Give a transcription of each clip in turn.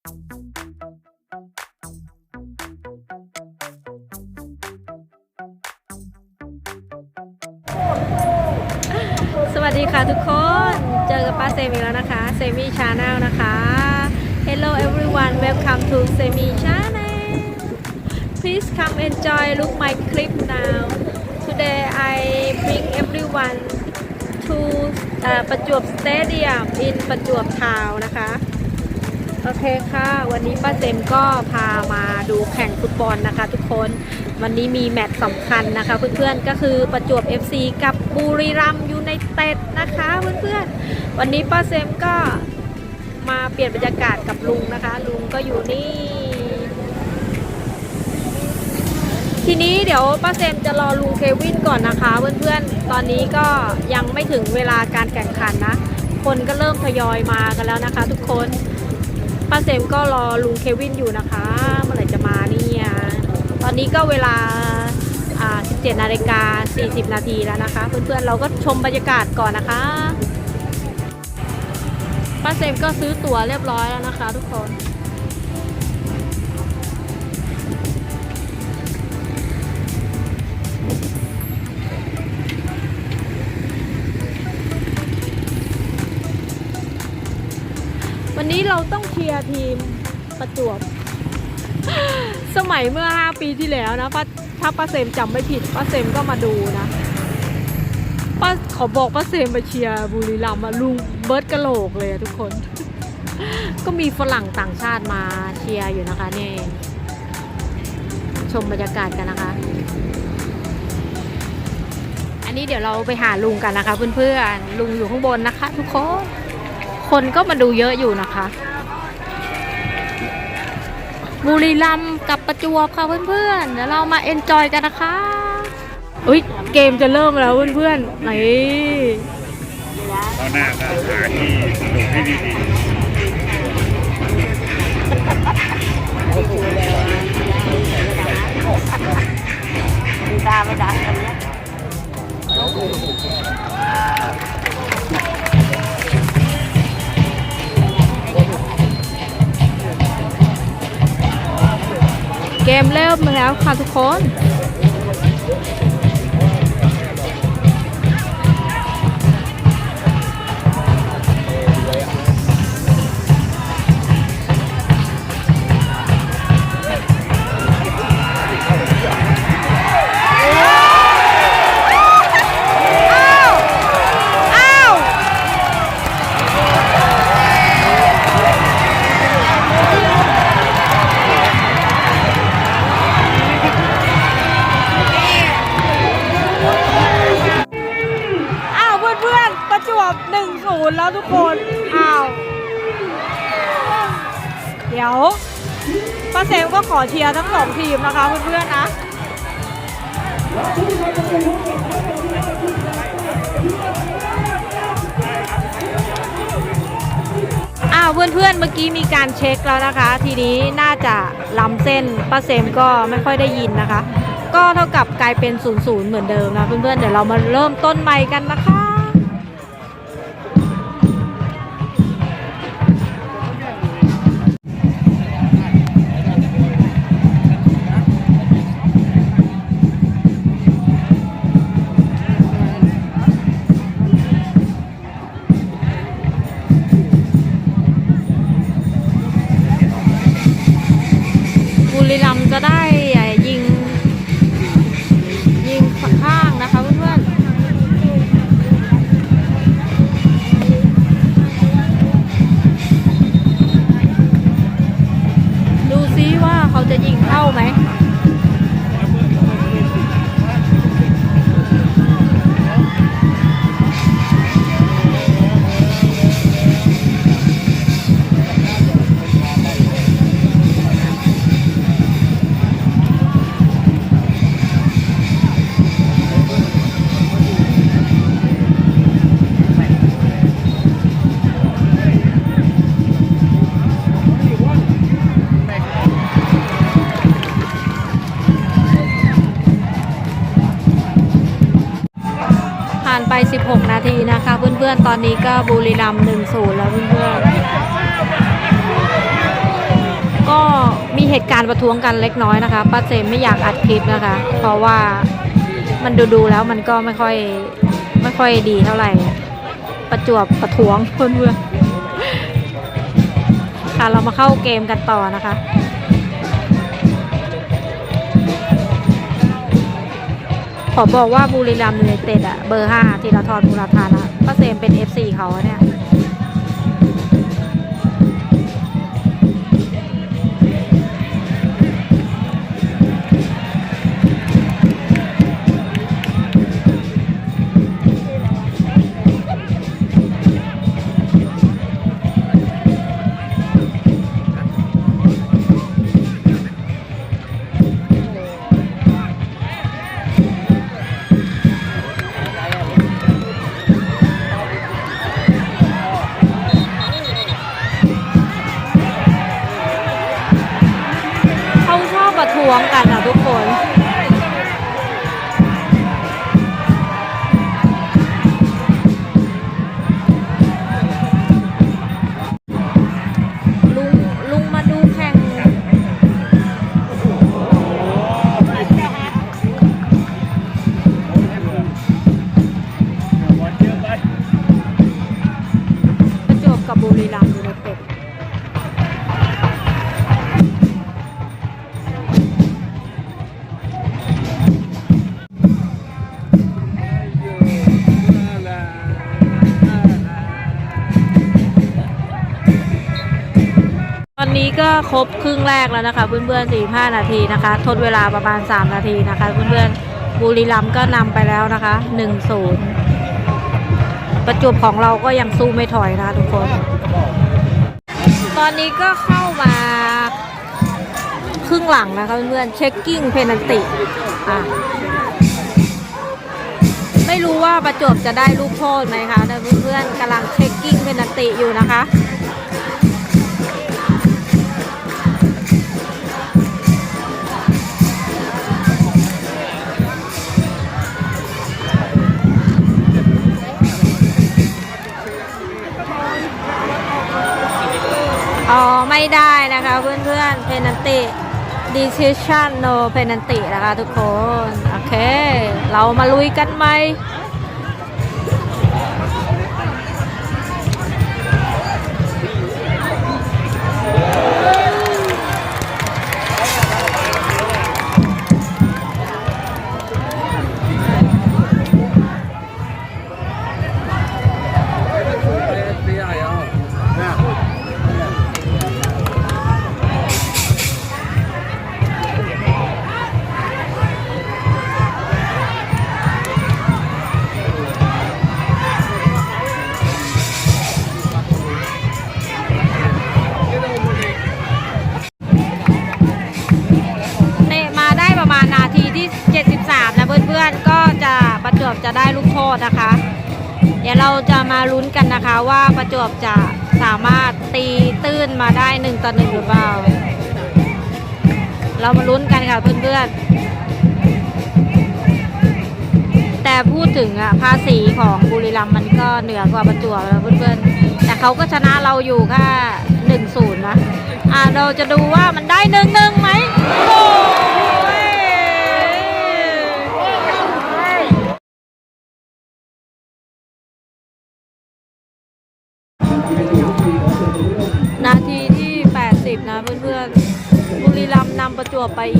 สวัสดีค่ะทุกคน เจอกับป้าเซมีแล้วนะคะ เซมีชาแนลนะคะ Hello everyone welcome to Semi Channel Please come enjoy look my clip now Today I bring everyone to ประจวบ Stadium in ประจวบทาวนะคะ โอเคค่ะ วันนี้ป้าเจมก็พามาดูแข่งฟุตบอลนะคะทุกคนวันนี้มีแมตช์สำคัญนะคะ เพื่อนๆก็คือประจวบ FC กับบุรีรัมย์ยูไนเต็ดนะคะเพื่อนๆวันนี้ป้าเซมก็มาเปลี่ยนบรรยากาศกับลุงนะคะ ลุงก็อยู่นี่ ทีนี้เดี๋ยวป้าเซมจะรอลุงเควินก่อนนะคะ เพื่อนๆตอนนี้ก็ยังไม่ถึงเวลาการแข่งขันนะ คนก็เริ่มทยอยมากันแล้วนะคะ ทุกคน ป้าเซมก็รอลุงเควินอยู่นะคะ เมื่อไหร่จะมาเนี่ยตอนนี้ก็เวลาอ่า17นาฬิกา40 นาทีแล้วนะคะ เพื่อนๆเราก็ชมบรรยากาศก่อนนะคะป้าเซมก็ซื้อตั๋วเรียบร้อยแล้วนะคะ ทุกคน วันนี้เราต้องเชียร์ทีมประจวบ สมัยเมื่อ 5 ปีที่แล้วนะป้าถ้าป้าเซมจำไม่ผิดป้าเซมก็มาดูนะป้าขอบอกป้าเซมไปเชียร์บุรีรัมย์ลุงเบิร์ดกะโหลกเลยทุกคน ก็มีฝรั่งต่างชาติมาเชียร์อยู่นะคะนี่ชมบรรยากาศกันนะคะ อันนี้เดี๋ยวเราไปหาลุงกันนะคะเพื่อนๆลุงอยู่ข้างบนนะคะ ทุกคน คนก็มาดูเยอะอยู่นะคะ บุรีรัมย์กับประจวบค่ะเพื่อนๆ เดี๋ยวเรามาเอนจอยกันนะคะอุ้ยเกมจะเริ่มแล้วเพื่อนๆไหนเขาหน้าก็หาที่หลบที่ดีตาไม่ดังกันนี้ เกมเริ่มแล้วค่ะทุกคน เซมก็ขอเชียร์ทั้งสองทีมนะคะเพื่อนๆนะอ้าวเพื่อนๆเมื่อกี้มีการเช็คแล้วนะคะ ทีนี้น่าจะล้ำเส้นป้าเซมก็ไม่ค่อยได้ยินนะคะ ก็เท่ากับกลายเป็น0ูนย์เหมือนเดิมนะเพื่อนๆเดี๋ยวเรามาเริ่มต้นใหม่กันนะคะ บุรีรัมย์จะได้ 16 นาทีนะคะ เพื่อนๆ ตอนนี้ก็บุรีรัมย์1 0 แล้วเพื่อนๆ ก็มีเหตุการณ์ประท้วงกันเล็กน้อยนะคะป้าเจมไม่อยากอัดคลิปนะคะ เพราะว่ามันดูดูๆแล้วมันก็ไม่ค่อยไม่ค่อยดีเท่าไหร่ ประจวบประท้วงเพื่อนๆ ค่ะเรามาเข้าเกมกันต่อนะคะ ขอบอกว่าบุรีรัมย์ยูไนเต็ดอะเบอร์ห้าธีรทรบุรพานะก็เซมเป็น FC เขาเนี่ย ระท้วงกันอะทุกคน นี้ก็ครบครึ่งแรกแล้วนะคะเพื่อนๆ45 นาทีนะคะ ทดเวลาประมาณ 3 นาทีนะคะ เพื่อนๆบุรีรัมย์ก็นำไปแล้วนะคะ1-0ประจวบของเราก็ยังสู้ไม่ถอยนะคะทุกคน ตอนนี้ก็เข้ามาครึ่งหลังนะคะเพื่อนๆเช็คกิ้งเพนันติอะไม่รู้ว่าประจวบจะได้ลูกโทษไหมคะเพื่อนๆกำลังเช็คกิ้งเพนันติอยู่นะคะ ไม่ได้นะคะเพื่อนๆเพนันติ decision no penalty นะคะทุกคน โอเค เรามาลุยกันไหม จะได้ลูกโทษนะคะ เดี๋ยวเราจะมาลุ้นกันนะคะว่าประจวบจะสามารถตีตื้นมาได้หนึ่งต่อหนึ่งหรือเปล่า เรามาลุ้นกันค่ะเพื่อนๆ แต่พูดถึงอะภาษีของบุรีรัมย์มันก็เหนือกว่าประจวบแล้วเพื่อนๆ แต่เขาก็ชนะเราอยู่แค่หนึ่งศูนย์นะ อ่าเราจะดูว่ามันได้หนึ่งหนึ่งไหมโอ้ ย์นำประจวบไป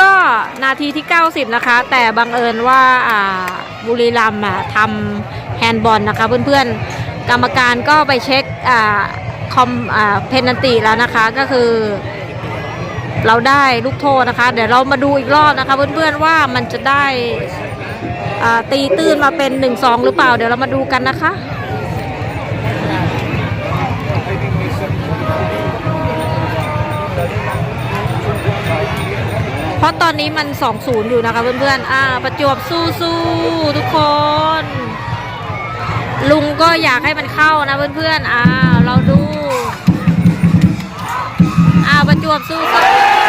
ก็นาทีที่ 90 นะคะ แต่บังเอิญว่าบุรีรัมย์ทำแฮนด์บอลนะคะเพื่อนๆ กรรมการก็ไปเช็คอคอมอเพนันติแล้วนะคะก็คือ เราได้ลูกโทษนะคะ เดี๋ยวเรามาดูอีกรอบนะคะเพื่อนๆว่ามันจะได้ตีตื้นมาเป็น 1-2 หรือเปล่า เดี๋ยวเรามาดูกันนะคะ เพราะตอนนี้มัน 2-0 อยู่นะคะเพื่อนๆ อ่า ประจวบสู้ๆทุกคน ลุงก็อยากให้มันเข้านะเพื่อนๆ อ่า เราดู อ่า ประจวบสู้ๆ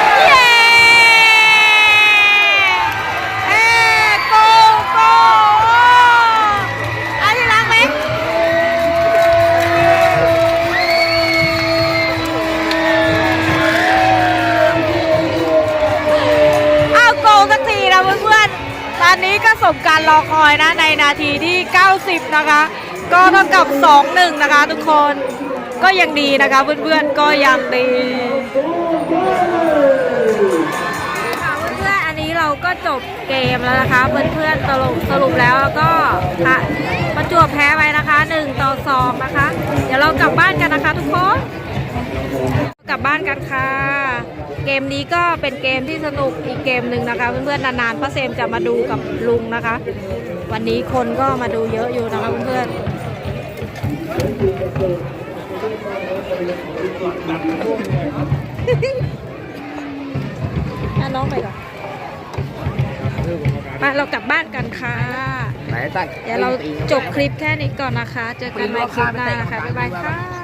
รอคอยนะในนาทีที่ 90 นะคะ ก็เท่ากับ 2-1 นะคะ ทุกคนก็ยังดีนะคะเพื่อนๆก็ยังดีค่ะเพื่อนๆอันนี้เราก็จบเกมแล้วนะคะเพื่อนๆสรุปสรุปแล้วก็อะประจวบแพ้ไปนะคะ 1 ต่อ 2 นะคะ เดี๋ยวเรากลับบ้านกันนะคะทุกคน กลับบ้านกันค่ะ เกมนี้ก็เป็นเกมที่สนุกอีกเกมหนึ่งนะคะ เพื่อนๆนานๆป้าเซมจะมาดูกับลุงนะคะ วันนี้คนก็มาดูเยอะอยู่นะคะเพื่อนๆอะน้องไปก่อนไปเรากลับบ้านกันค่ะไหนตั้งเดี๋ยวเราจบคลิปแค่นี้ก่อนนะคะ เจอกันใหม่คลิปหน้าค่ะบ๊ายบายค่ะ